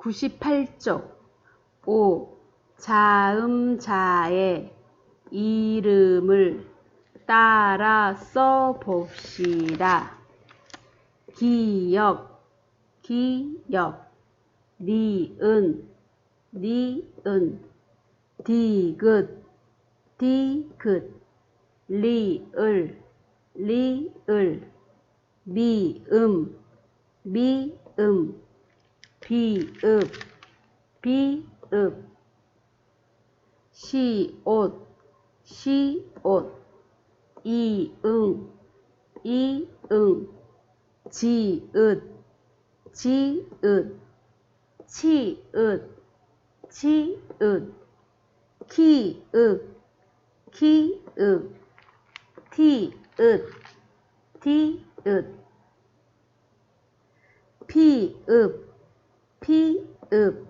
98쪽 5. 자음자의 이름을 따라 써봅시다. 기역, 기역, 니은, 니은, 디귿, 디귿, 리을, 리을, 미음, 미음, 비읍, 비읍, 시옷, 시옷, 이응, 이응, 지읒, 지읒, 치읒, 치읒, 키읔, 키읔, 티읒, 티읒, 피읍, 피읍,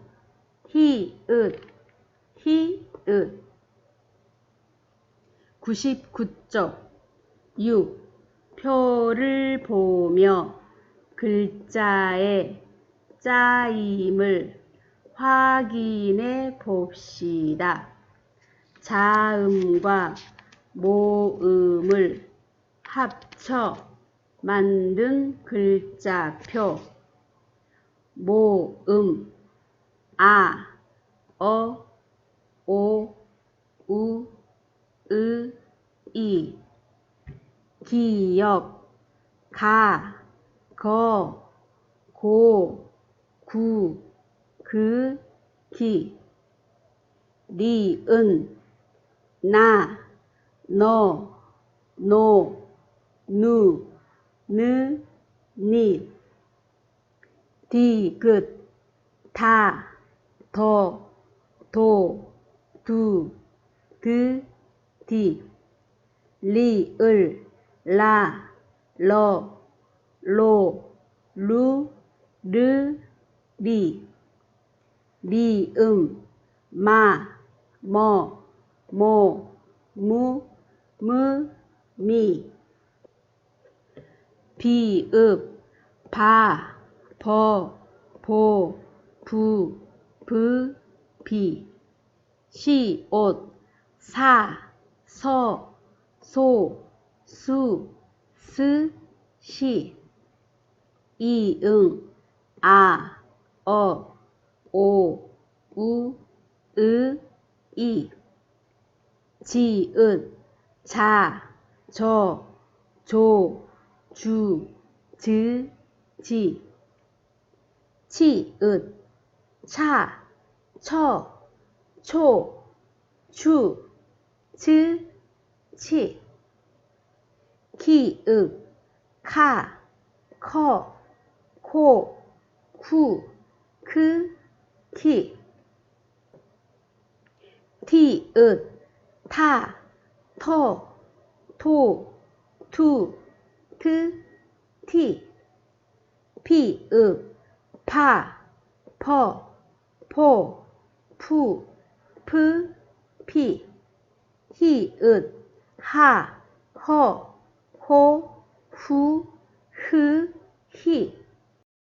히읗, 히읗 99쪽 6. 표를 보며 글자의 짜임을 확인해 봅시다. 자음과 모음을 합쳐 만든 글자표 모 음 아, 어, 오, 우, 으, 이. 기역 가, 거, 고, 구, 그, 기. 니은 나, 너, 노, 누, 느, 니 디귿 다, 더, 도, 두, 드, 디, 리 을, 라, 러, 로, 루, 르, 리, 미음, 마, 뭐, 모, 무, 무, 미, 비 읍, 바, 버, 보, 부, 브, 비, 시 옷, 사, 서, 소, 수, 스, 시, 이 응, 아, 어, 오, 우, 으, 이, 지읒, 자, 저, 조, 주, 즈, 지, 치 읒, 차, 처, 초, 추, 츠, 치, 키읔, 카, 커, 코, 쿠, 크, 키, 티 읒, 타, 터, 토, 투, 트, 티, 피 읍, 파, 퍼, 포, 푸, 프, 피, 히읗, 하, 허, 호, 후, 흐, 히